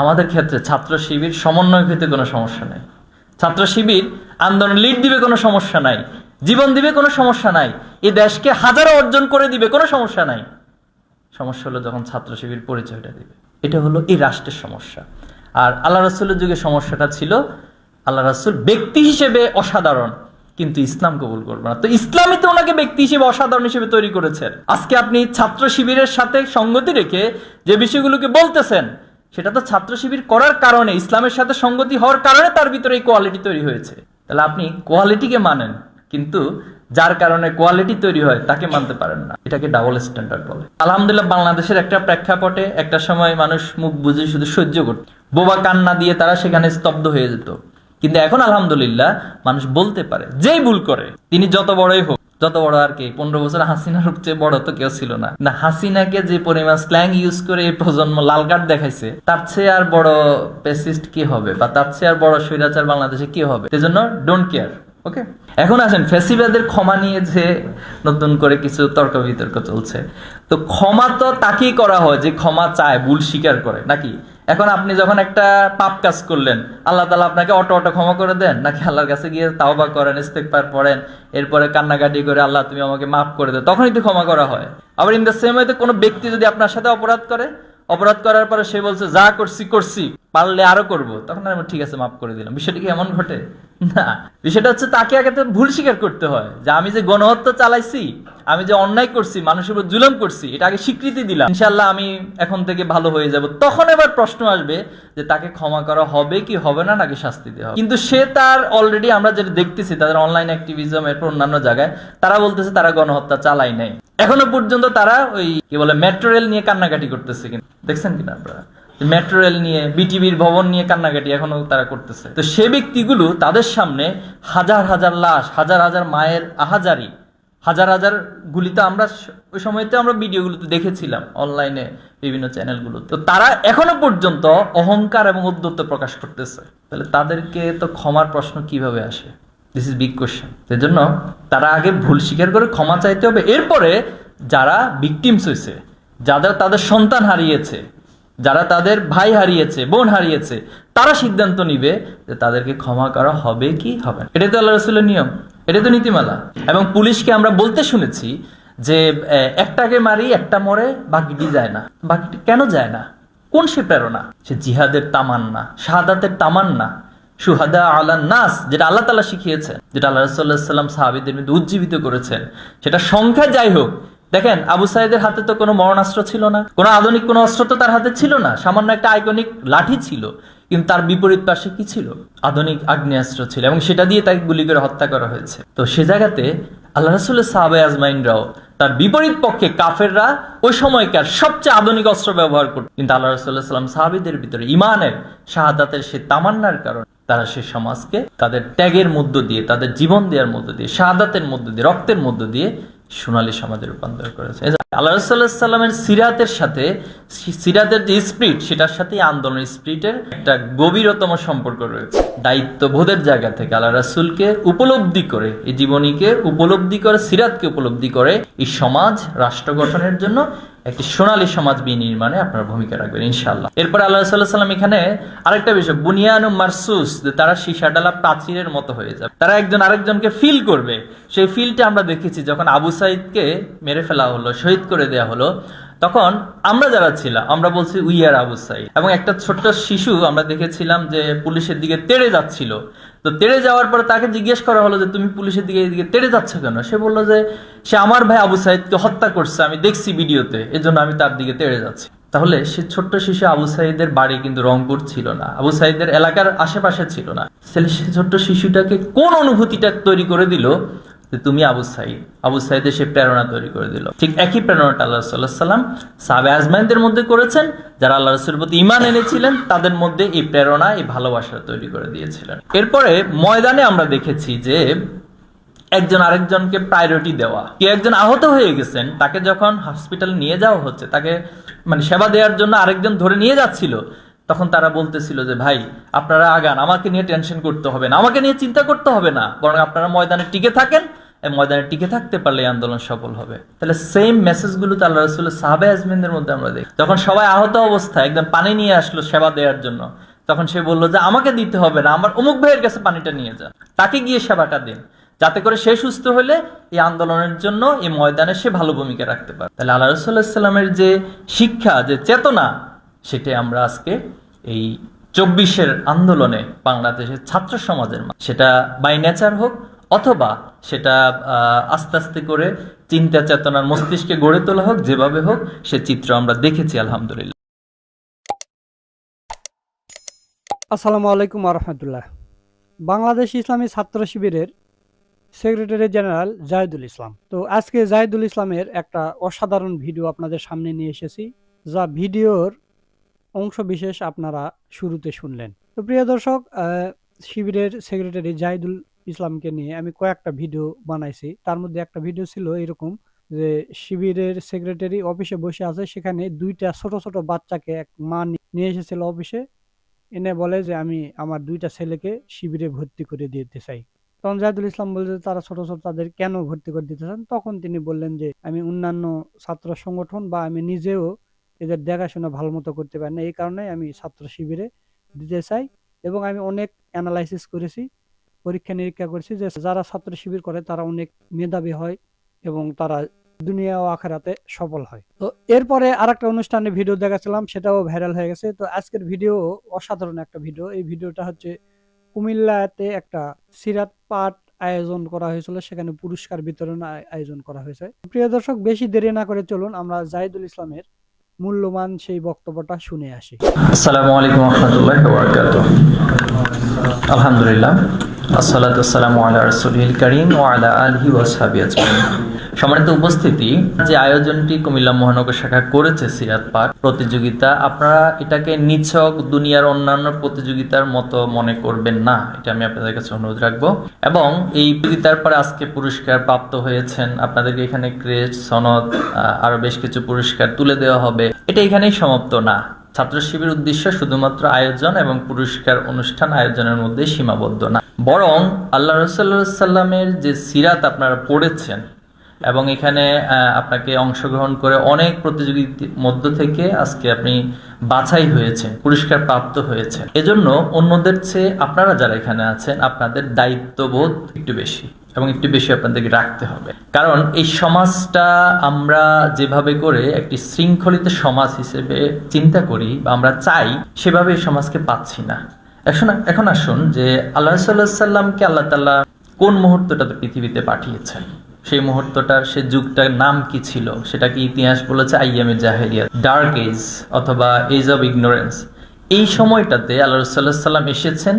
আমাদের ক্ষেত্রে ছাত্র শিবির সমন্বয় হইতে কোনো সমস্যা নেই। ছাত্র শিবির আন্দোলন লিড দিবে কোনো সমস্যা নাই, জীবন দিবে কোনো সমস্যা নাই এই দেশকে হাজারো অর্জন করে দিবে কোনো সমস্যা নাই। সমস্যা হলো যখন ছাত্র শিবির পরিচয়টা দিবে। এটা হলো এই রাষ্ট্রের সমস্যা। আর আল্লাহ রসুলের যুগে সমস্যাটা ছিল, আল্লাহ রসুল ব্যক্তি হিসেবে অসাধারণ, কিন্তু ইসলাম কবুল করবে না। তো ইসলামই তো ওনাকে ব্যক্তি হিসেবে অসাধারণ হিসেবে তৈরি করেছেন। আজকে আপনি ছাত্র শিবিরের সাথে সঙ্গতি রেখে যে বিষয়গুলোকে বলতেছেন সেটা তো ছাত্র শিবির করার কারণে, ইসলামের সাথে সঙ্গতি হওয়ার কারণে তার ভিতরে এই কোয়ালিটি তৈরি হয়েছে। তাহলে আপনি কোয়ালিটিকে মানেন, কিন্তু যার কারণে কোয়ালিটি তৈরি হয়, তাকে মানতে পারেন না। এটাকে ডাবল স্ট্যান্ডার্ড বলে। আলহামদুলিল্লাহ, বাংলাদেশের একটা প্রেক্ষাপটে একটা সময় মানুষ মুখ বুঝে শুধু সহ্য করত। বোবা কান্না দিয়ে তারা সেখানে স্তব্ধ হয়ে যেত। কিন্তু এখন আলহামদুলিল্লাহ, মানুষ বলতে পারে, যেই ভুল করে, তিনি যত বড়ই হোক যত বড় আর কি, পনেরো বছর হাসিনার চেয়ে বড় তো কেউ ছিল না। না, হাসিনাকে যে পরিমাণ স্ল্যাং ইউজ করে এই প্রজন্ম লাল কার্ড দেখাইছে, তার চেয়ে আর বড় পেসিস্ট কি হবে? বা তার চেয়ে আর বড় স্বৈরাচার বাংলাদেশে কি হবে? সেজন্য ডোন্ট কেয়ার ওকে এখন আসেন, ফেসিবাদের ক্ষমা নিয়ে যে নতুন করে কিছু তর্ক বিতর্ক চলছে। তো ক্ষমা তো তাকেই করা হয় যে ক্ষমা চায়, ভুল স্বীকার করে, নাকি? এখন আপনি যখন একটা পাপ কাজ করলেন, আল্লাহ তালা আপনাকে অটো অটো ক্ষমা করে দেন? নাকি আল্লাহর কাছে গিয়ে তাওবা করেন ইস্তেকবার পড়েন, এরপরে কান্নাকাটি করে আল্লাহ তুমি আমাকে মাফ করে দেয় তখনই তো ক্ষমা করা হয়। আবার ইন দ্য সেম ওয়েতে কোনো ব্যক্তি যদি আপনার সাথে অপরাধ করে অপরাধ করার পরে সে বলছে, যা করছি করছি, পারলে আরও করব। তখন আমি ঠিক আছে, মাফ করে দিলাম। বিষয়টা কি এমন ঘটে? না। বিষয়টা হচ্ছে তাকে আগে তো ভুল স্বীকার করতে হয় যে আমি যে গণহত্যা চালাইছি, আমি যে অন্যায় করছি, মানুষের উপর জুলুম করছি, এটা আগে স্বীকৃতি দিলাম। ইনশাল্লাহ আমি এখন থেকে ভালো হয়ে যাব। তখন এবার প্রশ্ন আসবে যে তাকে ক্ষমা করা হবে কি হবে না, নাকি শাস্তি দেওয়া কিন্তু সে তার অলরেডি আমরা যেটা দেখতেছি, তাদের অনলাইন অ্যাক্টিভিজম এরপর অন্যান্য জায়গায়, তারা বলতেছে তারা গণহত্যা চালাই নাই। এখনও পর্যন্ত তারা ওই, কি বলে মেট্রো রেল নিয়ে কান্নাকাটি করতেছে কিন্তু। দেখছেন কিনা আপনারা? মেট্রো রেল নিয়ে বিটিভির ভবন নিয়ে কান্নাকাটি এখনও তারা করতেছে। তো সে ব্যক্তিগুলো তাদের সামনে হাজার হাজার লাশ, হাজার হাজার মায়ের আহাজারি, হাজার হাজার গুলি তো আমরা ওই সময়তে আমরা ভিডিওগুলোতে দেখেছিলাম অনলাইনে বিভিন্ন চ্যানেলগুলো তো তারা এখনও পর্যন্ত অহংকার এবং উদ্যত্ত প্রকাশ করতেছে। তাহলে তাদেরকে তো ক্ষমার প্রশ্ন কীভাবে আসে? দিস ইজ বিগ কোশ্চেন সেজন্য তারা আগে ভুল স্বীকার করে ক্ষমা চাইতে হবে। এরপরে যারা ভিকটিমস হয়েছে, যাদের তাদের সন্তান হারিয়েছে, যারা তাদের ভাই হারিয়েছে, বোন হারিয়েছে, তারা সিদ্ধান্ত নিবে যে তাদেরকে ক্ষমা করা হবে কি হবে না। এটাই তো আল্লাহ রসুলের নিয়ম। এটাই তো নীতিমালা। এবং পুলিশকে আমরা বলতে শুনেছি যে একটাকে মারি, একটা মরে, বাকিটি যায় না। বাকিটি কেন যায় না? কোন সে প্রেরণা? সে জিহাদের তামান্না, শাহাদাতের তামান্না। সুহাদা আল্লাহ নাস, যেটা আল্লাহ তালা শিখিয়েছেন, যেটা আল্লাহ রসুল্লাহ সাহাবিদের মধ্যে উজ্জীবিত করেছেন। সেটা সংখ্যায় যাই হোক, দেখেন আবু সাইদের হাতে তো কোনো মরণাস্ত্র ছিল না, কোনো আধুনিক কোনো অস্ত্র তো তার হাতে ছিল না, সামান্য একটা আইকনিক লাঠি ছিল, কিন্তু তার বিপরীত পাশে কি ছিল? আধুনিক আগ্নেয়াস্ত্র ছিল, এবং সেটা দিয়ে তাকে গুলি করে হত্যা করা হয়েছে। তো সে জায়গাতে আল্লাহ রসুল্লাহ সাহাবে আজমাইনরাও তার বিপরীত পক্ষে কাফেররা ওই সময়কার সবচেয়ে আধুনিক অস্ত্র ব্যবহার করত। কিন্তু আল্লাহ রসুল্লাহ সাল্লাম সাহাবিদের ভিতরে ইমানের, শাহাদাতের সে তামান্নার কারণে তারা সে সমাজকে তাদের ত্যাগের মধ্য দিয়ে, তাদের জীবন দেওয়ার মধ্য দিয়ে, শাহাদাতের মধ্য দিয়ে, রক্তের মধ্য দিয়ে সোনালী সমাজে রূপান্তর করেছে। আল্লাহ রসুল্লাহ সাল্লামের সিরাতের সাথে, সিরাতের যে স্পিরিট, সেটার সাথে আন্দোলন স্পিরিটের একটা গভীরতম সম্পর্ক রয়েছে। দায়িত্ববোধের জায়গা থেকে আল্লাহ রাসুলকে উপলব্ধি করে, এই জীবনীকে উপলব্ধি করে, সিরাতকে উপলব্ধি করে, এই সমাজ রাষ্ট্র গঠনের জন্য একটি সোনালী সমাজ বিনির্মাণে আপনার ভূমিকা রাখবেন ইনশাল্লাহ এরপর আল্লাহ সাল্লাহ সাল্লাম এখানে আরেকটা বিষয়, বুনিয়ানু মারসুস, যে তারা সীসাডালা প্রাচীরের মতো হয়ে যাবে। তারা একজন আরেকজনকে ফিল করবে। সেই ফিলটা আমরা দেখেছি যখন আবু সাইদকে মেরে ফেলা হলো, শহীদ করে দেয়া হলো। তখন আমরা যারা ছিলাম, আমরা বলছি উই আর আবু সাইদ এবং একটা ছোট্ট শিশু আমরা দেখেছিলাম যে পুলিশের দিকে তেড়ে যাচ্ছিল। তো তেড়ে যাওয়ার পরে তাকে জিজ্ঞেস করা হলো যে, তুমি পুলিশের দিকে এদিকে তেড়ে যাচ্ছ কেন? সে বলল যে, সে আমার ভাই আবু সাইদকে হত্যা করছে, আমি দেখছি ভিডিওতে, এজন্য আমি তার দিকে তেড়ে যাচ্ছি। তাহলে সে ছোট্ট শিশু আবু সাইদের বাড়ি কিন্তু রংপুর ছিল না আবু সাইদের এলাকার আশেপাশে ছিল না। তাহলে সে ছোট্ট শিশুটাকে কোন অনুভূতিটা তৈরি করে দিল? যে তুমি আবু সাইদ। আবু সাইদের সে প্রেরণা তৈরি করে দিল। ঠিক একই প্রেরণাটা আল্লাহ সাল্লাহ সাল্লাম সাবে আজমাইনদের মধ্যে করেছেন, যারা আল্লাহ রসুলের প্রতি ইমান এনেছিলেন, তাদের মধ্যে এই প্রেরণা, এই ভালোবাসা তৈরি করে দিয়েছিলেন। এরপরে ময়দানে আমরা দেখেছি যে একজন আরেকজনকে প্রায়োরিটি দেওয়া। কেউ একজন আহত হয়ে গেছেন, তাকে যখন হসপিটালে নিয়ে যাওয়া হচ্ছে, তাকে মানে সেবা দেওয়ার জন্য আরেকজন ধরে নিয়ে যাচ্ছিল, তখন তারা বলতেছিল যে, ভাই, আপনারা আগান, আমাকে নিয়ে টেনশন করতে হবে না, আমাকে নিয়ে চিন্তা করতে হবে না, বরং আপনারা ময়দানে টিকে থাকেন ময়দানে টিকে থাকতে পারলে আন্দোলন সফল হবে। তাহলে সেম মেসেজগুলো তো আল্লাহ রসুল্লাহ সাহাবে আজমিনদের মধ্যে আমরা দেখি। যখন সবাই আহত অবস্থায় একদম পানি নিয়ে আসলো সেবা দেওয়ার জন্য, তখন সে বলল যে, আমাকে দিতে হবে না, আমার অমুক ভাইয়ের কাছে পানিটা নিয়ে যান তাকে গিয়ে সেবাটা দিন। যাতে করে সে সুস্থ হলে এই আন্দোলনের জন্য এই ময়দানে সে ভালো ভূমিকা রাখতে পারে। তাহলে আল্লাহ রসুল্লাহামের যে শিক্ষা, যে চেতনা, সেটাই আমরা আজকে এই চব্বিশের আন্দোলনে বাংলাদেশের ছাত্র সমাজের সেটা বাই নেচার হোক অথবা সেটা আস্তে আস্তে করে চিন্তা চেতনার মস্তিষ্কে গড়ে তোলা হোক, যেভাবে হোক, সে চিত্র আমরা দেখেছি, আলহামদুলিল্লাহ। আসসালামু আলাইকুম রহমতুল্লাহ। বাংলাদেশ ইসলামী ছাত্র শিবিরের সেক্রেটারি জেনারেল জাহিদুল ইসলাম। তো আজকে জাহিদুল ইসলামের একটা অসাধারণ ভিডিও আপনাদের সামনে নিয়ে এসেছি, যা ভিডিওর অংশ বিশেষ আপনারা শুরুতে শুনলেন। তো প্রিয় দর্শক শিবিরের সেক্রেটারি জাহিদুল ইসলামকে নিয়ে আমি কয়েকটা ভিডিও বানাইছি। তার মধ্যে একটা ভিডিও ছিল এরকম যে শিবিরের সেক্রেটারি অফিসে বসে আছে, সেখানে দুইটা ছোট ছোট বাচ্চাকে এক মা নিয়ে এসেছিল অফিসে এনে বলে যে আমি আমার দুইটা ছেলেকে শিবিরে ভর্তি করে দিতে চাই। তখন জাহিদুল ইসলাম বলে যে তারা ছোট ছোট তাদের কেন ভর্তি করে দিতে চান? তখন তিনি বললেন যে আমি অন্যান্য ছাত্র সংগঠন বা আমি নিজেও এদের দেখাশোনা ভালো মতো করতে পারি না। এই কারণে আমি ছাত্র শিবিরে দিতে চাই এবং আমি অনেক অ্যানালাইসিস করেছি। পরীক্ষা নিরীক্ষা করেছি যে যারা ছাত্র শিবির করে তারা অনেক মেধাবী হয় এবং তারা দুনিয়া ও আখেরাতে সফল হয়। তো এরপরে আর একটা অনুষ্ঠানে ভিডিও দেখাচ্ছিলাম, সেটাও ভাইরাল হয়ে গেছে। তো আজকের ভিডিও অসাধারণ একটা ভিডিও। এই ভিডিওটা হচ্ছে কুমিল্লাতে একটা সিরাত পাঠ আয়োজন করা হয়েছিল, সেখানে পুরস্কার বিতরণ আয়োজন করা হয়েছে। প্রিয় দর্শক, বেশি দেরি না করে চলুন, আমরা জাহিদুল ইসলামের মূল্যবান সেই বক্তব্যটা শুনে আসি। আসসালামু আলাইকুম আলহামদুলিল্লাহ। সম্মানিত উপস্থিতি, যে আয়োজনটি কুমিল্লা মহানগর শাখা করেছে সিরাত পাঠ প্রতিযোগিতা, আপনারা এটাকে নিছক দুনিয়ার অন্যান্য প্রতিযোগিতার মতো মনে করবেন না, এটা আমি আপনাদের কাছে অনুরোধ রাখব। এবং এই প্রতিযোগিতার পরে আজকে পুরস্কার প্রাপ্ত হয়েছেন, আপনাদেরকে এখানে ক্রেস্ট সনদ আরও বেশ কিছু পুরস্কার তুলে দেওয়া হবে। এটা এখানেই সমাপ্ত না। ছাত্র শিবির উদ্দেশ্য শুধুমাত্র আয়োজন এবং পুরস্কার অনুষ্ঠান আয়োজনের মধ্যে সীমাবদ্ধ না। বরং আল্লাহ রসাল্লা যে সিরাত আপনারা পড়েছেন এবং এখানে আপনাকে অংশগ্রহণ করে অনেক প্রতিযোগিতার মধ্য থেকে আজকে আপনি বাছাই হয়েছেন, পুরস্কার প্রাপ্ত হয়েছে এজন্য অন্যদের চেয়ে আপনারা যারা এখানে আছেন, আপনাদের দায়িত্ববোধ একটু বেশি এবং একটু বেশি আপনাদেরকে রাখতে হবে। কারণ এই সমাজটা আমরা যেভাবে করে একটি শৃঙ্খলিত সমাজ হিসেবে চিন্তা করি বা আমরা চাই, সেভাবে এই সমাজকে পাচ্ছি না। এখন এখন আসুন যে আল্লাহ সাল্লামকে আল্লাহ তাল্লাহ কোন মুহূর্তটাতে পৃথিবীতে পাঠিয়েছেন? সেই মুহূর্তটার সে যুগটার নাম কি ছিল? সেটা কি ইতিহাস বলেছে? আইয়ামে জাহেরিয়া ডার্ক এজ অথবা এজ অব ইগনোরেন্স এই সময়টাতে আল্লাহ সাল্লাহ সাল্লাম এসেছেন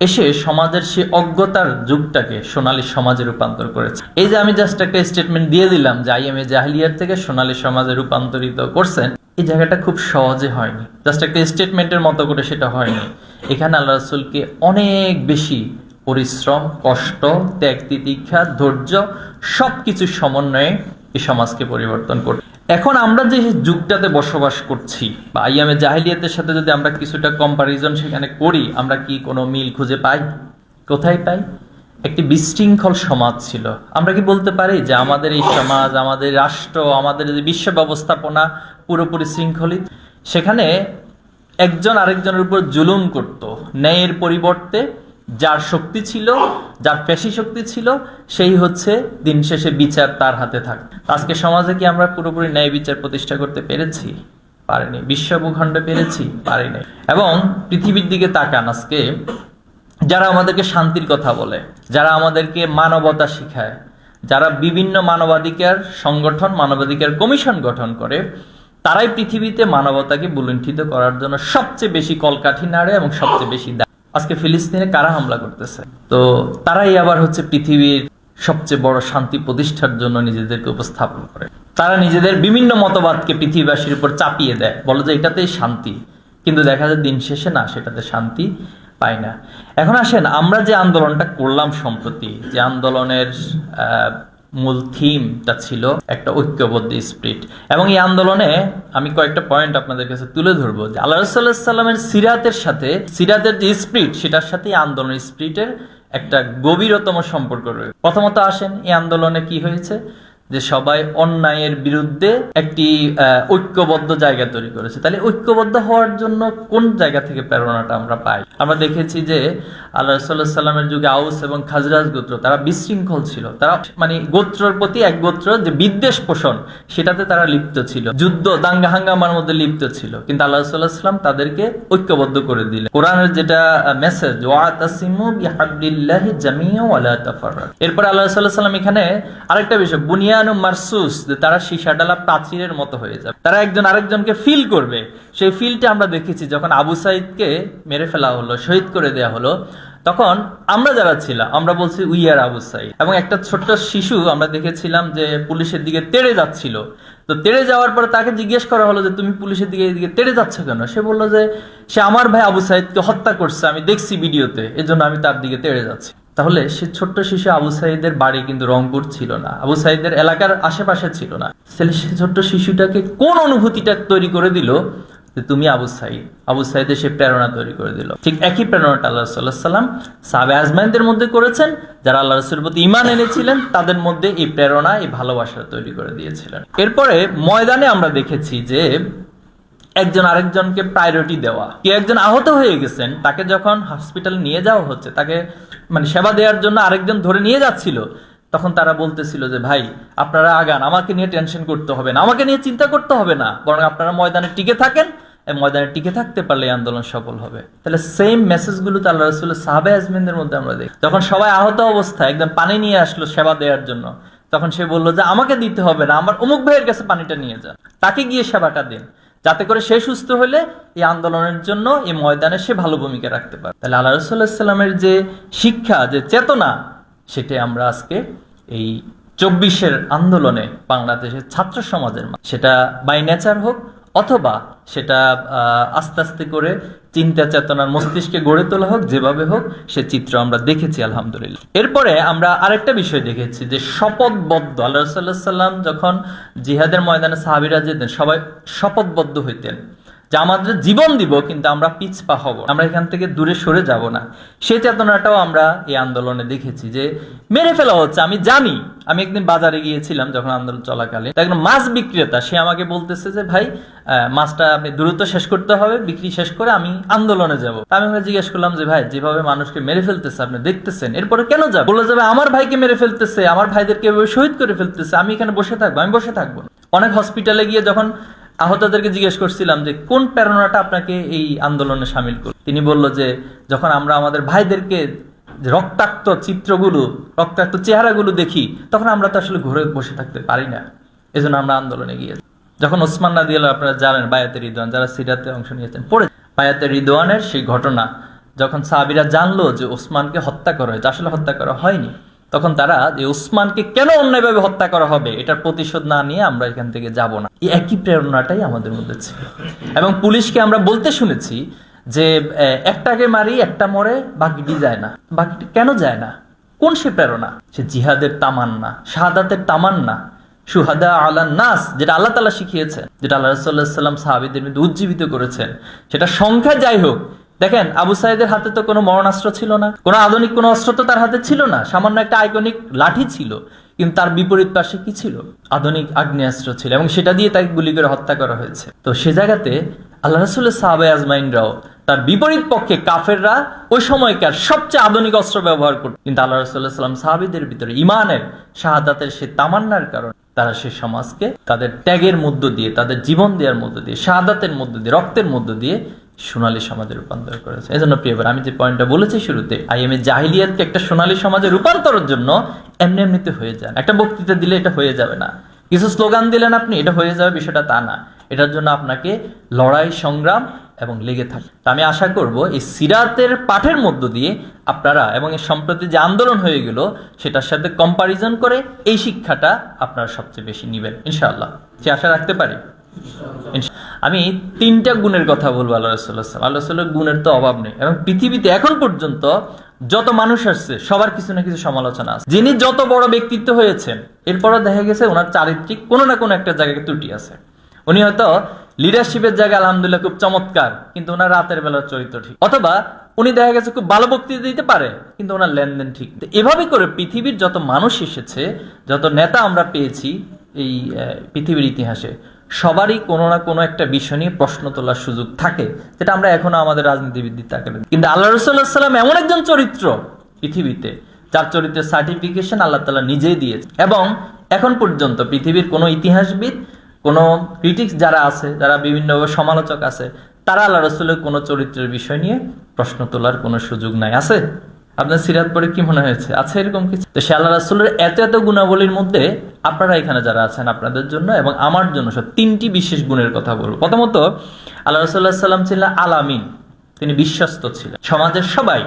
এসে সমাজের সে অজ্ঞতার যুগটাকে সোনালী সমাজে রূপান্তর করেছে। এই যে আমি জাস্ট একটা স্টেটমেন্ট দিয়ে দিলাম যে আইএমএ জাহিলিয়ার থেকে সোনালী সমাজে রূপান্তরিত করছেন, এই জায়গাটা খুব সহজে হয়নি। জাস্ট একটা স্টেটমেন্টের মতো করে সেটা হয়নি। এখানে আল্লাহ রসুলকে অনেক বেশি পরিশ্রম, কষ্ট, ত্যাগ, তিতিক্ষা, ধৈর্য সবকিছু সমন্বয়ে এই সমাজকে পরিবর্তন করতে এখন আমরা যে যুগটাতে বসবাস করছি, বা আইয়ামে জাহিলিয়াতের সাথে যদি আমরা কিছুটা কম্পারিজন সেখানে করি, আমরা কি কোনো মিল খুঁজে পাই? কোথায় পাই? একটি বিশৃঙ্খল সমাজ ছিল। আমরা কি বলতে পারি যে আমাদের এই সমাজ, আমাদের রাষ্ট্র, আমাদের যে বিশ্ব ব্যবস্থাপনা পুরোপুরি শৃঙ্খলিত? সেখানে একজন আরেকজনের উপর জুলুম করত। ন্যায়ের পরিবর্তে যার শক্তি ছিল, যার পেশি শক্তি ছিল, সেই হচ্ছে দিন শেষে বিচার তার হাতে থাক। আজকে সমাজে কি আমরা পুরোপুরি ন্যায় বিচার প্রতিষ্ঠা করতে পেরেছি? পারিনি। বিশ্ব ভূখণ্ডে পেরেছি? পারিনি। এবং পৃথিবীর দিকে তাকান আজকে। যারা আমাদেরকে শান্তির কথা বলে, যারা আমাদেরকে মানবতা শিখায়, যারা বিভিন্ন মানবাধিকার সংগঠন, মানবাধিকার কমিশন গঠন করে, তারাই পৃথিবীতে মানবতাকে বুলুণ্ঠিত করার জন্য সবচেয়ে বেশি কলকাঠি নাড়ে এবং সবচেয়ে বেশি আজকে ফিলিস্তিনে কারা হামলা করতেছে? তো তারাই আবার হচ্ছে পৃথিবীর সবচেয়ে বড় শান্তি প্রতিষ্ঠার জন্য নিজেদেরকে উপস্থাপন করে। তারা নিজেদের বিভিন্ন মতবাদকে পৃথিবীবাসীর উপর চাপিয়ে দেয়। বলে যে এটাতেই শান্তি। কিন্তু দেখা যায় দিন শেষে না, সেটাতে শান্তি পায় না। এখন আসেন, আমরা যে আন্দোলনটা করলাম সম্প্রতি, যে আন্দোলনের মূল থিমটা ছিল একটা ঐক্যবদ্ধ স্পিরিট এবং এই আন্দোলনে আমি কয়েকটা পয়েন্ট আপনাদের কাছে তুলে ধরবো যে আল্লাহ রসাল্লাহ সিরাতের সাথে, সিরাতের যে স্পিরিট সেটার সাথে এই আন্দোলনের স্পিরিটের একটা গভীরতম সম্পর্ক রয়েছে। প্রথমত আসেন, এই আন্দোলনে কি হয়েছে? যে সবাই অন্যায়ের বিরুদ্ধে একটি ঐক্যবদ্ধ জায়গা তৈরি করেছে। তাহলে ঐক্যবদ্ধ হওয়ার জন্য কোন জায়গা থেকে প্রেরণাটা আমরা পাই? আমরা দেখেছি যে আল্লাহ সাল্লাহ সাল্লামের যুগে আউস এবং খাজরাজ গোত্র, তারা বিশৃঙ্খল ছিল। তারা মানে গোত্রের প্রতি এক গোত্র যে বিদ্বেষ পোষণ, সেটাতে তারা লিপ্ত ছিল। যুদ্ধ দাঙ্গা হাঙ্গামার মধ্যে লিপ্ত ছিল। কিন্তু আল্লাহ সাল্লাহ সাল্লাম তাদেরকে ঐক্যবদ্ধ করে দিলেন। কোরআনের যেটা মেসেজ এরপর আল্লাহ সাল্লাহ সাল্লাম এখানে আরেকটা বিষয়, বুনিয়ানু মারসুস যে তারা সীসা ডালা প্রাচীরের মতো হয়ে যাবে। তারা একজন আরেকজনকে ফিল করবে। সেই ফিলটা আমরা দেখেছি যখন আবু সাইদকে মেরে ফেলা হলো, শহীদ করে দেয়া হলো। তখন আমরা যারা ছিলাম, আমরা বলছি উই আর আবু সাইদ। এবং একটা ছোট্ট শিশু আমরা দেখেছিলাম যে পুলিশের দিকে তেড়ে যাচ্ছিল। তো তেড়ে যাওয়ার পরে তাকে জিজ্ঞেস করা হলো যে, তুমি পুলিশের দিকে এদিকে তেড়ে যাচ্ছ কেন? সে বলল যে, সে আমার ভাই আবু সাইদকে হত্যা করছে, আমি দেখছি ভিডিওতে, এজন্য আমি তার দিকে তেড়ে যাচ্ছি। তাহলে সে ছোট্ট শিশু আবু সাইদের বাড়ি কিন্তু রংপুর ছিল না, আবু সাইদের এলাকার আশেপাশে ছিল না। তাহলে সে ছোট্ট শিশুটাকে কোন অনুভূতিটা তৈরি করে দিল? যে তুমি আবু সাইদ। আবু সাইদের সে প্রেরণা তৈরি করে দিল। ঠিক একই প্রেরণাটা আল্লাহ সাল্লাহ সাল্লাম সাবে আজমাইনদের মধ্যে করেছেন, যারা আল্লাহ রসুলের প্রতি ইমান এনেছিলেন, তাদের মধ্যে এই প্রেরণা, এই ভালোবাসা তৈরি করে দিয়েছিলেন। এরপরে ময়দানে আমরা দেখেছি যে একজন আরেকজনকে প্রায়োরিটি দেওয়া। কেউ একজন আহত হয়ে গেছেন, তাকে যখন হসপিটাল নিয়ে যাওয়া হচ্ছে, তাকে মানে সেবা দেওয়ার জন্য আরেকজন ধরে নিয়ে যাচ্ছিল তখন তারা বলতেছিল যে, ভাই, আপনারা আগান, আমাকে নিয়ে টেনশন করতে হবে না, আমাকে নিয়ে চিন্তা করতে হবে না, বরং আপনারা ময়দানে টিকে থাকেন ময়দানে টিকে থাকতে পারলে আন্দোলন সফল হবে। তাহলে সেম মেসেজগুলো তো আল্লাহ রসুল্লাহ সাহাবে আজমিনদের মধ্যে আমরা দেখি। যখন সবাই আহত অবস্থায় একদম পানি নিয়ে আসলো সেবা দেওয়ার জন্য, তখন সে বলল যে, আমাকে দিতে হবে না, আমার অমুক ভাইয়ের কাছে পানিটা নিয়ে যান, তাকে গিয়ে সেবাটা দিন, যাতে করে সে সুস্থ হলে এই আন্দোলনের জন্য এই ময়দানে সে ভালো ভূমিকা রাখতে পারে। তাহলে আল্লাহ রসুল্লাহামের যে শিক্ষা, যে চেতনা সেটাই আমরা আজকে এই চব্বিশের আন্দোলনে বাংলাদেশের ছাত্র সমাজের সেটা বাই নেচার হোক অথবা সেটা আস্তে আস্তে করে চিন্তা চেতনার মস্তিষ্কে গড়ে তোলা হোক, যেভাবে হোক, সে চিত্র আমরা দেখেছি, আলহামদুলিল্লাহ। এরপরে আমরা আরেকটা বিষয় দেখেছি যে শপথবদ্ধ, আল্লাহ সাল্লাম যখন জিহাদের ময়দানে সাহাবিরা যেতেন, সবাই শপথবদ্ধ হইতেন। যে আমাদের জীবন দিব, কিন্তু আমরা পিছপা হব আমরা এখান থেকে দূরে সরে যাব না। সে চেতনাটাও আমরা এই আন্দোলনে দেখেছি যে মেরে ফেলা হচ্ছে। আমি জানি, আমি একদিন বাজারে গিয়েছিলাম যখন আন্দোলন চলাকালে। একজন মাছ বিক্রেতা, সে আমাকে বলতেছে যে, ভাই মাছটা আপনি দ্রুত শেষ করতে হবে, বিক্রি শেষ করে আমি আন্দোলনে যাব। আমি ওকে জিজ্ঞেস করলাম যে, ভাই, যেভাবে মানুষকে মেরে ফেলতেছে, আপনি দেখতেছেন? এরপরে কেন যাব? বলে যাবে আমার ভাইকে মেরে ফেলতেছে, আমার ভাইদেরকে শহীদ করে ফেলতেছে। আমি এখানে বসে থাকব, আমি বসে থাকব অনেক হসপিটালে গিয়ে যখন আহতদেরকে জিজ্ঞেস করছিলাম যে, কোন প্রেরণাটা আপনাকে এই আন্দোলনে সামিল করল? তিনি বলল যে, যখন আমরা আমাদের ভাইদেরকে রক্তাক্ত চিত্রগুলো, রক্তাক্ত চেহারাগুলো দেখি, তখন আমরা তো আসলে ঘুরে বসে থাকতে পারি না। এজন্য আমরা আন্দোলনে গিয়েছি। যখন ওসমান নাদি আপনারা জানেন বায়াতের রিদওয়ান, যারা সিরাতে অংশ নিয়েছেন, পড়ে বায়াতের রিদওয়ানের সেই ঘটনা, যখন সাহাবিরা জানলো যে ওসমানকে হত্যা করা হয়েছে, আসলে হত্যা করা হয়নি। তখন তারা যে ওসমানকে কেন অন্যায়ভাবে হত্যা করা হবে, এটার প্রতিশোধ না নিয়ে আমরা এখান থেকে যাব না। এই একই প্রেরণাটাই আমাদের মধ্যে ছিল। এবং পুলিশকে আমরা বলতে শুনেছি যে একটাকে মারি, একটা মরে, বাকিটি যায় না। বাকিটি কেন যায় না? কোন সে প্রেরণা? সে জিহাদের তামান্না, শাহাদাতের তামান্না সুহাদা আল্লাহ নাস, যেটা আল্লাহ তালা শিখিয়েছেন, যেটা আল্লাহ সাল্লাম সাহাবিদের মধ্যে উজ্জীবিত করেছেন। সেটা সংখ্যা যাই হোক দেখেন, আবু সাইদের হাতে তো কোনো মরণাস্ত্র ছিল না। কোনো আধুনিক কোনো অস্ত্র তো তার হাতে ছিল না। সামান্য একটা আইকনিক লাঠি ছিল, কিন্তু তার বিপরীত পাশে কি ছিল? আধুনিক আগ্নেয়াস্ত্র ছিল, এবং সেটা দিয়ে তাকে গুলি করে হত্যা করা হয়েছে। তো সে জায়গাতে আল্লাহ রসুল্লাহ সাহাবে আজমাইনরাও তার বিপরীত পক্ষে কাফেররা ওই সময়কার সবচেয়ে আধুনিক অস্ত্র ব্যবহার করত। কিন্তু আল্লাহ রসুল্লাহ সাল্লাম সাহাবিদের ভিতরে ইমানের, শাহাদাতের সে তামান্নার কারণে তারা সে সমাজকে তাদের ত্যাগের মধ্য দিয়ে তাদের জীবন দেওয়ার মধ্য দিয়ে শাহাদাতের মধ্য দিয়ে রক্তের মধ্য দিয়ে সোনালী সমাজে রূপান্তর করেছে। এই জন্য প্রিয় ভাই, আমি যে পয়েন্টটা বলেছি শুরুতে আইএমএ জাহিলিয়াতকে একটা সোনালী সমাজে রূপান্তরের জন্য এমনি এমনিতে হয়ে যান একটা বক্তৃতা দিলে এটা হয়ে যাবে না। কিছু স্লোগান দিলেন আপনি এটা হয়ে যাবে বিষয়টা তা না। এটার জন্য আপনাকে লড়াই সংগ্রাম এবং লেগে থাকে। আমি আশা করব এই সিরাতের পাঠের মধ্য দিয়ে আপনারা এবং এই সম্প্রতি যে আন্দোলন হয়ে গেল, সেটার সাথে কম্পারিজন করে এই শিক্ষাটা আপনারা সবচেয়ে বেশি নিবেন, ইনশাআল্লাহ। সে আশা রাখতে পারি? আমি তিনটা গুণের কথা বলব আল্লাহ রসুল্লাহ আল্লাহ রসুল্লাহ গুণের তো অভাব নেই এবং পৃথিবীতে এখন পর্যন্ত যত মানুষ আসছে, সবার কিছু না কিছু সমালোচনা আছে। যিনি যত বড় ব্যক্তিত্ব হয়েছেন, এরপরও দেখা গেছে ওনার চারিত্রিক কোনো না কোনো একটা জায়গায় ত্রুটি আছে। উনি হয়তো লিডারশিপের জায়গায় আলহামদুলিল্লাহ খুব চমৎকার, কিন্তু ওনার রাতের বেলার চরিত্র ঠিক। অথবা উনি দেখা গেছে খুব ভালো বক্তৃতা দিতে পারে, কিন্তু ওনার লেনদেন ঠিক। এভাবে করে পৃথিবীর যত মানুষ এসেছে, যত নেতা আমরা পেয়েছি এই পৃথিবীর ইতিহাসে, সবারই কোনো না কোনো একটা বিষয় নিয়ে প্রশ্ন তোলার সুযোগ থাকে, যেটা আমরা এখনও আমাদের রাজনীতিবিদদের তাকে কিন্তু আল্লাহ রসুল্লাহ সাল্লাম এমন একজন চরিত্র পৃথিবীতে, যার চরিত্রের সার্টিফিকেশন আল্লাহ তালা নিজেই দিয়েছে এবং এখন পর্যন্ত পৃথিবীর কোনো ইতিহাসবিদ কোনো ক্রিটিক্স যারা আছে, যারা বিভিন্ন সমালোচক আছে, তারা আল্লাহ রসুলের কোনো চরিত্রের বিষয় নিয়ে প্রশ্ন তোলার কোনো সুযোগ নাই। আছে? আপনার সিরাত পরে কি মনে হয়েছে? আছে এরকম কিছু? তো সে আল্লাহ রাসুলের এত এত গুণাবলীর মধ্যে আপনারা এখানে যারা আছেন আপনাদের জন্য এবং আমার জন্য সব তিনটি বিশেষ গুণের কথা বলব। প্রথমত, আল্লাহ রসুল্লাহ সাল্লাম ছিলেন আলামিন, তিনি বিশ্বস্ত ছিলেন। সমাজের সবাই,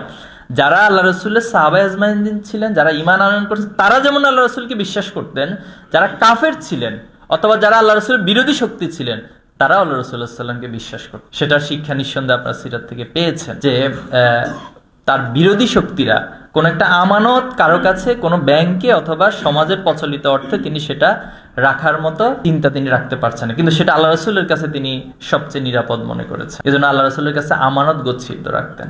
যারা আল্লাহ রসুল্লের সাহাবা আজমাইন ছিলেন, যারা ইমান আনয়ন করছেন, তারা যেমন আল্লাহ রসুলকে বিশ্বাস করতেন, যারা কাফের ছিলেন অথবা যারা আল্লাহ রসুলের বিরোধী শক্তি ছিলেন তারা আল্লাহ রসুল্লাহ সাল্লামকে বিশ্বাস করত। সেটার শিক্ষা নিঃসন্দেহে আপনার সিরাত থেকে পেয়েছেন যে তার বিরোধী শক্তিরা কোন একটা আমানত কারও কাছে কোনো ব্যাংকে অথবা সমাজের প্রচলিত অর্থে তিনি সেটা রাখার মতো চিন্তা তিনি রাখতে পারছেন কিন্তু সেটা আল্লাহ রসুলের কাছে তিনি সবচেয়ে নিরাপদ মনে করেছেন। এই জন্য আল্লাহ রসুলের কাছে আমানত গচ্ছিত রাখতেন।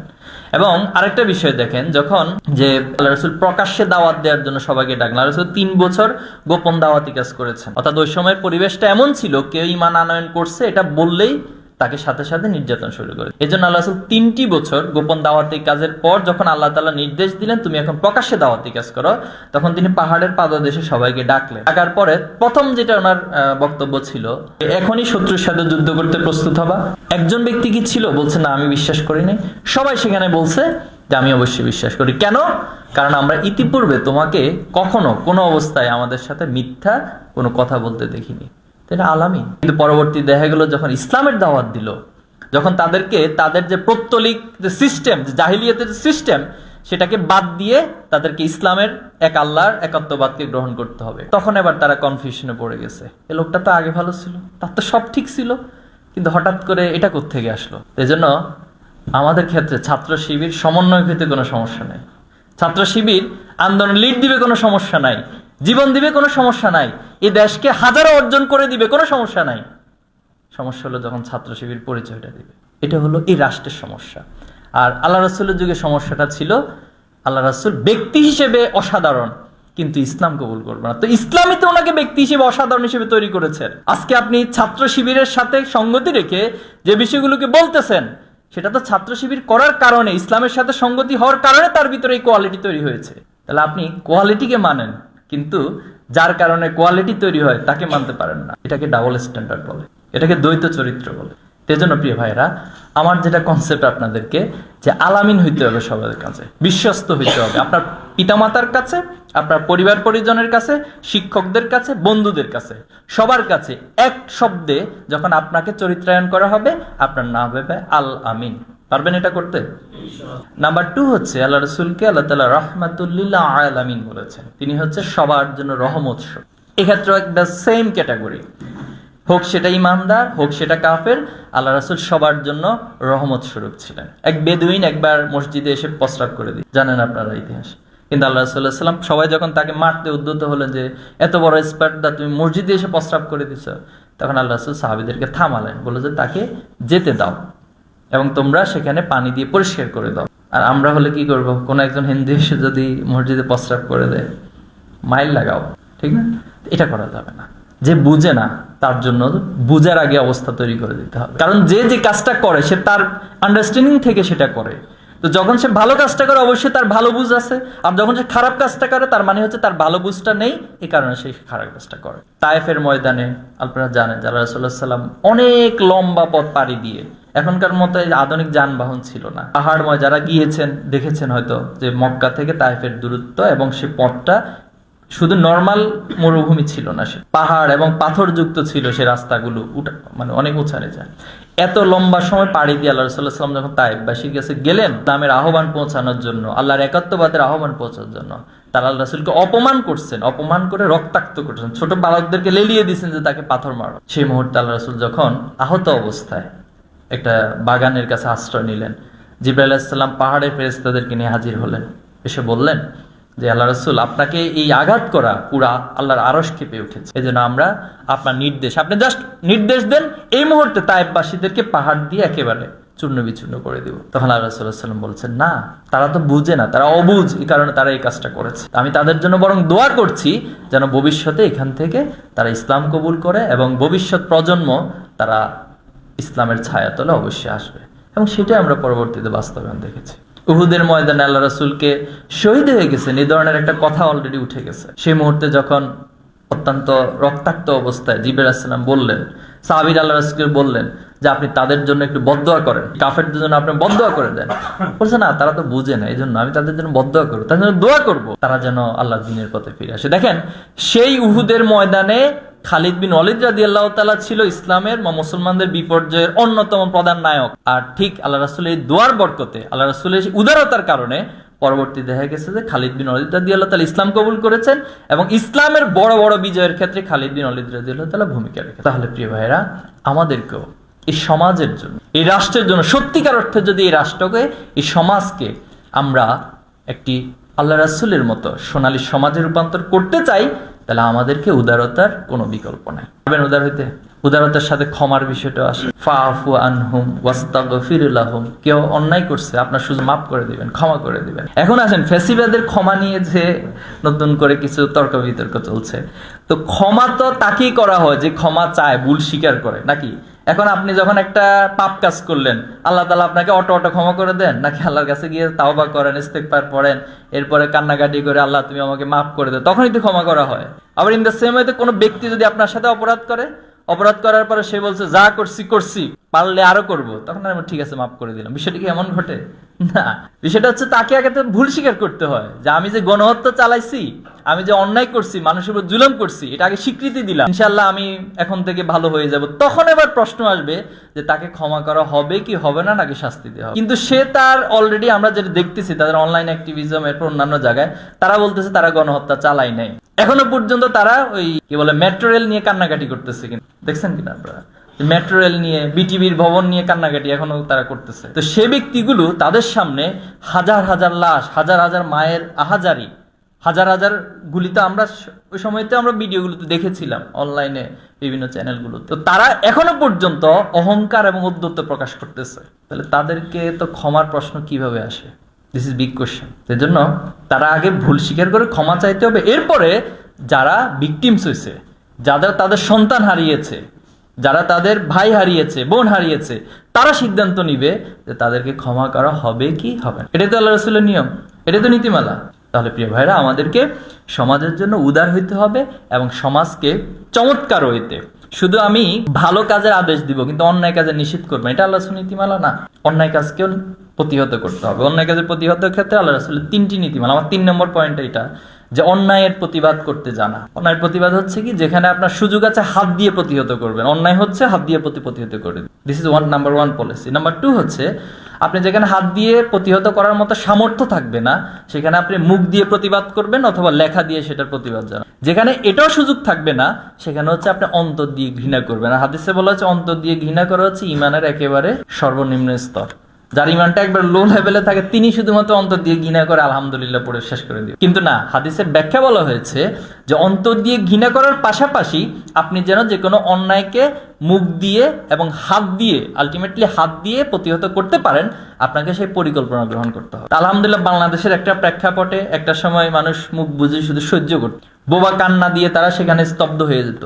এবং আরেকটা বিষয় দেখেন, যখন যে আল্লাহ রসুল প্রকাশ্যে দাওয়াত দেওয়ার জন্য সবাইকে ডাকলেন, আল্লাহ রসুল তিন বছর গোপন দাওয়াতি কাজ করেছেন। অর্থাৎ ওই সময়ের পরিবেশটা এমন ছিল, কেউ ইমান আনয়ন করছে, এটা বললেই তাকে সাথে সাথে নির্যাতন শুরু করে। এই জন্য আল্লাহ তিনটি বছর গোপন দাওয়াতি কাজের পর যখন আল্লাহ তাআলা নির্দেশ দিলেন, তুমি এখন প্রকাশ্যে দাওয়াতি কাজ করো, তখন তিনি পাহাড়ের পাদদেশে সবাইকে ডাকলেন। ডাকার পরে প্রথম যেটা ওনার বক্তব্য ছিল এখনই শত্রুর সাথে যুদ্ধ করতে প্রস্তুত হবা। একজন ব্যক্তি কি ছিল? বলছে, না, আমি বিশ্বাস করি নাই। সবাই সেখানে বলছে যে, আমি অবশ্যই বিশ্বাস করি। কেন? কারণ আমরা ইতিপূর্বে তোমাকে কখনো কোনো অবস্থায় আমাদের সাথে মিথ্যা কোনো কথা বলতে দেখিনি। এটা আলামী কিন্তু পরবর্তী দেখা গেল যখন ইসলামের দাওয়াত দিল, যখন তাদেরকে তাদের যে প্রত্যলিক যে সিস্টেম যে জাহিলিয়াতের যে সিস্টেম সেটাকে বাদ দিয়ে তাদেরকে ইসলামের এক আল্লাহর একাত্মবাদকে গ্রহণ করতে হবে। তখন এবার তারা কনফিউশনে পড়ে গেছে। এ লোকটা তো আগে ভালো ছিল, তার তো সব ঠিক ছিল, কিন্তু হঠাৎ করে এটা কোত্থেকে আসলো? এই জন্য আমাদের ক্ষেত্রে ছাত্র শিবির সমন্বয় হইতে কোনো সমস্যা নেই। ছাত্র শিবির আন্দোলন লিড দিবে কোনো সমস্যা নাই। জীবন দিবে কোনো সমস্যা নাই। এই দেশকে হাজারো অর্জন করে দিবে, কোনো সমস্যা নাই। সমস্যা হলো যখন ছাত্র শিবির পরিচয়টা দিবে। এটা হলো এই রাষ্ট্রের সমস্যা। আর আল্লাহ রাসুলের যুগে সমস্যাটা ছিল, আল্লাহ রাসুল ব্যক্তি হিসেবে অসাধারণ, কিন্তু ইসলাম কবুল করবে না। তো ইসলামই তো ওনাকে ব্যক্তি হিসেবে অসাধারণ হিসেবে তৈরি করেছেন আজকে আপনি ছাত্র শিবিরের সাথে সঙ্গতি রেখে যে বিষয়গুলোকে বলতেছেন, সেটা তো ছাত্র শিবির করার কারণে, ইসলামের সাথে সঙ্গতি হওয়ার কারণে তার ভিতরে এই কোয়ালিটি তৈরি হয়েছে। তাহলে আপনি কোয়ালিটিকে মানেন? কিন্তু যার কারণে কোয়ালিটি তৈরি হয়, তাকে মানতে পারেন না। এটাকে ডাবল স্ট্যান্ডার্ড বলে। এটাকে দ্বৈত চরিত্র বলে। তেজন্য প্রিয় ভাইরা আমার যেটা কনসেপ্ট আপনাদেরকে, যে আলামিন হইতে হবে সবার কাছে, বিশ্বস্ত হইতে হবে। আপনার পিতামাতার কাছে, আপনার পরিবার পরিজনের কাছে, শিক্ষকদের কাছে, বন্ধুদের কাছে, সবার কাছে এক শব্দে যখন আপনাকে চরিত্রায়ন করা হবে, আপনার নাম হবে আল আমিন। পারবেন এটা করতে? নাম্বার টু হচ্ছে, আল্লাহ রসুলকে আল্লাহ তালা রহমাতুল্লিল্লাহ আলামিন বলেছেন। তিনি হচ্ছে সবার জন্য রহমত এক্ষেত্রে একটা সেম ক্যাটাগরি হোক সেটা ইমানদার, হোক সেটা কাফের, আল্লাহ রাসুল সবার জন্য রহমত স্বরূপ ছিলেন। এক বেদুইন একবার মসজিদে এসে প্রস্রাব করে দিই জানেন আপনারা ইতিহাস। কিন্তু আল্লাহ রাসুল্লাহ সাল্লাম সবাই যখন তাকে মারতে উদ্যত হলেন যে, এত বড় স্পার্টটা তুমি মসজিদে এসে প্রস্রাব করে দিছ, তখন আল্লাহ রাসুল সাহাবিদেরকে থামালেন। বলে যে, তাকে যেতে দাও। এবং তোমরা সেখানে পানি দিয়ে পরিষ্কার করে দাও। আর আমরা হলে কি করব? কোন একজন হিন্দু এসে যদি মসজিদে প্রস্রাব করে দেয়, মাইল লাগাও, ঠিক না? এটা করা যাবে না। যে বুঝে না, তার জন্য বুঝার আগে অবস্থা তৈরি করে দিতে হবে। কারণ যে যে কাজটা করে, সে তার আন্ডারস্ট্যান্ডিং থেকে সেটা করে। তো যখন সে ভালো কাজটা করে, অবশ্যই তার ভালো বুঝ আছে। আর যখন সে খারাপ কাজটা করে, তার মানে হচ্ছে তার ভালো বুঝটা নেই এই কারণে সে খারাপ কাজটা করে। তায়েফের ময়দানে, আপনারা জানেন, যারা রাসুল্লাহ সাল্লাম অনেক লম্বা পথ পাড়ি দিয়ে এখনকার মতো আধুনিক যানবাহন ছিল না। পাহাড়ময় যারা গিয়েছেন, দেখেছেন হয়তো যে মক্কা থেকে তাইফের দূরত্ব এবং সে পথটা শুধু নর্মাল মরুভূমি ছিল না, সে পাহাড় এবং পাথরযুক্ত ছিল সে রাস্তাগুলো মানে অনেক উঁচারে যায় এত লম্বা সময় পাড়ি দিয়ে আল্লাহ রসুল্লাহ সাল্লাম যখন তাইফবাসীর কাছে গেলেন, নামের আহ্বান পৌঁছানোর জন্য, আল্লাহর একাত্মবাদের আহ্বান পৌঁছানোর জন্য, তারা আল্লাহ রসুলকে অপমান করছেন, অপমান করে রক্তাক্ত করছেন। ছোট বালকদেরকে লেলিয়ে দিয়েছেন যে তাকে পাথর মারো। সেই মুহূর্তে আল্লাহ রসুল যখন আহত অবস্থায় একটা বাগানের কাছে আশ্রয় নিলেন। জিব্রাইল আলাহিসাল্লাম পাহাড়ের ফেরেস্তাদেরকে নিয়ে হাজির হলেন। এসে বললেন যে, আল্লাহ রসুল, আপনাকে এই আঘাত করা পুরা আল্লাহর আরস কেঁপে উঠেছে। এই আমরা আপনার নির্দেশ, আপনি জাস্ট নির্দেশ দেন, এই মুহূর্তে তাইবাসীদেরকে পাহাড় দিয়ে একেবারে চূর্ণ বিচূর্ণ করে দিব। তখন আল্লাহ সাল্লাম বলছেন, না, তারা তো বুঝে না, তারা অবুঝ, এই কারণে তারা এই কাজটা করেছে। আমি তাদের জন্য বরং দোয়া করছি যেন ভবিষ্যতে এখান থেকে তারা ইসলাম কবুল করে এবং ভবিষ্যৎ প্রজন্ম তারা ইসলামের ছায়াতলে অবশ্যই আসবে। এবং সেটাই আমরা পরবর্তীতে বাস্তবায়ন দেখেছি। উহুদের ময়দানে আল্লাহ রাসূলকে শহীদ হয়ে গেছেন এই ধরনের একটা কথা অলরেডি উঠে গেছে। সেই মুহূর্তে যখন অত্যন্ত রক্তাক্ত অবস্থায় জিবের আসসালাম বললেন, সাহাবির আল্লাহ রাসুলকে বললেন যে, আপনি তাদের জন্য একটু বদয়া করেন। কাফেরদের জন্য আপনি বদোয়া করে দেন। বলছে, না, তারা তো বুঝে না এই জন্য আমি তাদের জন্য বদোয়া করব। তাদের জন্য দোয়া করব। তারা যেন আল্লাহ দিনের পথে ফিরে আসে। দেখেন, সেই উহুদের ময়দানে খালিদ বিন ওয়ালিদ রাদি আল্লাহ তালা ছিল ইসলামের বা মুসলমানদের বিপর্যয়ের অন্যতম প্রধান নায়ক। আর ঠিক আল্লাহ রাসুলের এই দোয়ার বরকতে, আল্লাহ রাসুলের উদারতার কারণে পরবর্তী দেখা গেছে যে খালিদ বিন অলিদ রাদি আল্লাহ তালা ইসলাম কবুল করেছেন এবং ইসলামের বড় বড় বিজয়ের ক্ষেত্রে খালিদ বিন অলিদ রাদি আল্লাহ তালা ভূমিকা রেখে তাহলে প্রিয় ভাইরা আমাদেরকেও এই সমাজের জন্য, এই রাষ্ট্রের জন্য, সত্যিকার অর্থে যদি এই রাষ্ট্রকে, এই সমাজকে আমরা একটি আল্লাহ রাসুলের মতো সোনালী সমাজে রূপান্তর করতে চাই তাহলে আমাদেরকে উদারতার কোনো বিকল্প নাই। পাবেন উদার হইতে? উদারতার সাথে ক্ষমার বিষয়টা আসে। ফাফু আনহুম ওয়াস্তাগফিরুল্লাহুম কেউ অন্যায় করছে, আপনার শুধু মাফ করে দিবেন, ক্ষমা করে দিবেন। এখন আসেন, ফেসিবাদের ক্ষমা নিয়ে যে নতুন করে কিছু তর্ক বিতর্ক চলছে। তো ক্ষমা তো তাকেই করা হয় যে ক্ষমা চায়, ভুল স্বীকার করে, নাকি? এখন আপনি যখন একটা পাপ কাজ করলেন, আল্লাহ তালা আপনাকে অটো অটো ক্ষমা করে দেন? নাকি আল্লাহর কাছে গিয়ে তাওবা করেন ইস্তেকবার পড়েন, এরপরে কান্নাকাটি করে আল্লাহ তুমি আমাকে মাফ করে দেও তখনই তো ক্ষমা করা হয়। আবার ইন দ্য সেম ওয়েতে কোনো ব্যক্তি যদি আপনার সাথে অপরাধ করে, অপরাধ করার পরে সে বলছে, যা করছি করছি। পারলে আরও করব। তখন আমি ঠিক আছে, মাফ করে দিলাম। বিষয়টা কি এমন ঘটে? না। বিষয়টা হচ্ছে তাকে আগে তো ভুল স্বীকার করতে হয়। যে আমি যে গণহত্যা চালাইছি, আমি যে অন্যায় করছি, মানুষের উপর জুলুম করছি, এটা আগে স্বীকৃতি দিলাম। ইনশাল্লাহ আমি এখন থেকে ভালো হয়ে যাব। তখন এবার প্রশ্ন আসবে যে তাকে ক্ষমা করা হবে কি হবে না নাকি শাস্তি দেওয়া হবে। কিন্তু সে তার অলরেডি আমরা যেটা দেখতেছি, তাদের অনলাইন অ্যাক্টিভিজম এরপর অন্যান্য জায়গায়, তারা বলতেছে তারা গণহত্যা চালাই নাই। এখনও পর্যন্ত তারা ওই, কি বলে মেট্রো রেল নিয়ে কান্নাকাটি করতেছে কিন্তু। দেখছেন কিনা আপনারা? মেট্রো রেল নিয়ে বিটিভির ভবন নিয়ে কান্নাকাটি এখনও তারা করতেছে। তো সে ব্যক্তিগুলো তাদের সামনে হাজার হাজার লাশ, হাজার হাজার মায়ের আহাজারি, হাজার হাজার গুলি তো আমরা ওই সময়তে আমরা ভিডিওগুলোতে দেখেছিলাম, অনলাইনে বিভিন্ন চ্যানেলগুলো তো তারা এখনও পর্যন্ত অহংকার এবং উদ্যত্ত প্রকাশ করতেছে। তাহলে তাদেরকে তো ক্ষমার প্রশ্ন কীভাবে আসে? দিস ইজ বিগ কোশ্চেন সেজন্য তারা আগে ভুল স্বীকার করে ক্ষমা চাইতে হবে। এরপরে যারা ভিকটিমস হয়েছে যাদের তাদের সন্তান হারিয়েছে যারা তাদের ভাই হারিয়েছে, বোন হারিয়েছে, তারা সিদ্ধান্ত নিবে যে তাদেরকে ক্ষমা করা হবে কি হবে না। এটাই তো আল্লাহ রসুলের নিয়ম, এটাই তো নীতিমালা। তাহলে প্রিয় ভাইরা আমাদেরকে সমাজের জন্য উদার হইতে হবে এবং সমাজকে চমৎকার হইতে। শুধু আমি ভালো কাজের আদেশ দিব, কিন্তু অন্যায় কাজে নিষেধ করব এটা আল্লাহ নীতিমালা না। অন্যায় কাজকেও প্রতিহত করতে হবে। অন্যায় কাজের প্রতিহত ক্ষেত্রে আল্লাহ রসুলের তিনটি নীতিমালা। আমার তিন নম্বর পয়েন্ট এটা। যে অন্যায়ের প্রতিবাদ করতে জানা। অন্যায়ের প্রতিবাদ হচ্ছে কি? যেখানে আপনার সুযোগ আছে হাত দিয়ে প্রতিহত করবেন। অন্যায় হচ্ছে হাত দিয়ে প্রতি প্রতিহত করবেন this is one number one policy number two হচ্ছে, আপনি যেখানে হাত দিয়ে প্রতিহত করার মতো সামর্থ্য থাকবে না, সেখানে আপনি মুখ দিয়ে প্রতিবাদ করবেন অথবা লেখা দিয়ে সেটার প্রতিবাদ জানান। যেখানে এটাও সুযোগ থাকবে না, সেখানে হচ্ছে আপনি অন্তর দিয়ে ঘৃণা করবেন। আর হাদিসে বলা হচ্ছে, অন্তর দিয়ে ঘৃণা করা হচ্ছে ইমানের একেবারে সর্বনিম্ন স্তর। যার ইমানটা একবার লো লেভেলে থাকে, তিনি শুধুমাত্র অন্তর দিয়ে ঘৃণা করে আলহামদুলিল্লাহ পড়ে শেষ করে দিবে। কিন্তু না, হাদিসের ব্যাখ্যা বলা হয়েছে যে অন্তর দিয়ে ঘৃণা করার পাশাপাশি আপনি যেন যে কোনো অন্যায়কে মুখ দিয়ে এবং হাত দিয়ে আলটিমেটলি হাত দিয়ে প্রতিহত করতে পারেন, আপনাকে সেই পরিকল্পনা গ্রহণ করতে হবে। আলহামদুলিল্লাহ, বাংলাদেশের একটা প্রেক্ষাপটে একটা সময় মানুষ মুখ বুঝে শুধু সহ্য করত। বোবা কান্না দিয়ে তারা সেখানে স্তব্ধ হয়ে যেত।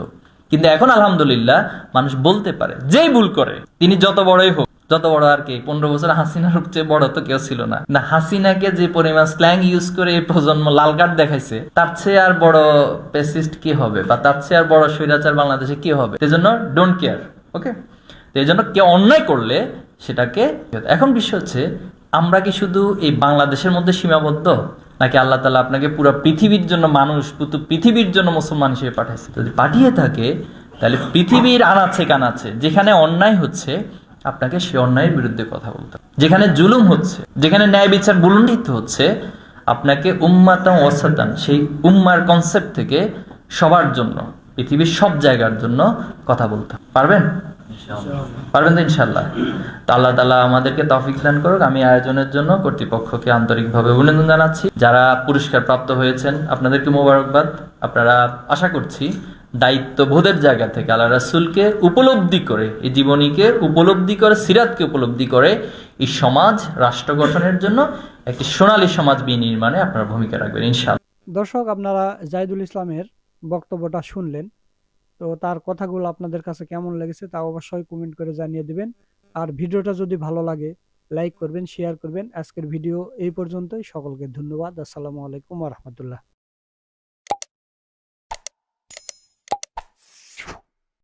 কিন্তু এখন আলহামদুলিল্লাহ মানুষ বলতে পারে, যেই ভুল করে, তিনি যত বড়ই হোক যত বড় আর কি, পনেরো বছর হাসিনার চেয়ে বড় তো কেউ ছিল না। না, হাসিনাকে যে পরিমাণ স্ল্যাং ইউজ করে এই প্রজন্ম লাল কার্ড দেখাইছে, তার চেয়ে আর বড় পেসিস্ট কি হবে? বা তার চেয়ে আর বড় স্বৈরাচার বাংলাদেশে কি হবে? সেজন্য ডোন্ট কেয়ার ওকে তো এই জন্য কেউ অন্যায় করলে সেটাকে এখন বিষয় হচ্ছে, আমরা কি শুধু এই বাংলাদেশের মধ্যে সীমাবদ্ধ? নাকি আল্লাহ তালা আপনাকে পুরো পৃথিবীর জন্য মানুষ, পুরো পৃথিবীর জন্য মুসলমান হিসেবে পাঠাইছে? যদি পাঠিয়ে থাকে, তাহলে পৃথিবীর আনাচ্ছে কানাচ্ছে যেখানে অন্যায় হচ্ছে আপনাকে সে অন্যায়ের বিরুদ্ধে কথা বলতে যেখানে জুলুম হচ্ছে যেখানে ন্যায় বিচার বুলন্ডিত হচ্ছে আপনাকে উম্মাতাম ওয়াসাতান সেই উম্মার কনসেপ্ট থেকে সবার জন্য পৃথিবীর সব জায়গার জন্য কথা বলতে পারবেন? পারবেন তো ইনশাল্লাহ তো আল্লাহ তালা আমাদেরকে তফিক দান করুক আমি আয়োজনের জন্য কর্তৃপক্ষকে আন্তরিকভাবে অভিনন্দন জানাচ্ছি। যারা পুরস্কার প্রাপ্ত হয়েছেন আপনাদেরকে মোবারকবাদ। আপনারা আশা করছি দায়িত্ববোধের জায়গা থেকে আল্লাহ রাসুলকে উপলব্ধি করে, এই জীবনীকে উপলব্ধি করে, সিরাতকে উপলব্ধি করে এই সমাজ রাষ্ট্র গঠনের জন্য একটি সোনালী সমাজ বিনির্মাণে আপনারা ভূমিকা রাখবেন, ইনশাআল্লাহ। দর্শক, আপনারা জাহিদুল ইসলামের বক্তব্যটা শুনলেন। তো তার কথাগুলো আপনাদের কাছে কেমন লেগেছে তা অবশ্যই কমেন্ট করে জানিয়ে দিবেন। আর ভিডিওটা যদি ভালো লাগে, লাইক করবেন, শেয়ার করবেন। আজকের ভিডিও এই পর্যন্তই। সকলকে ধন্যবাদ। আসসালামু আলাইকুম রহমতুল্লাহ।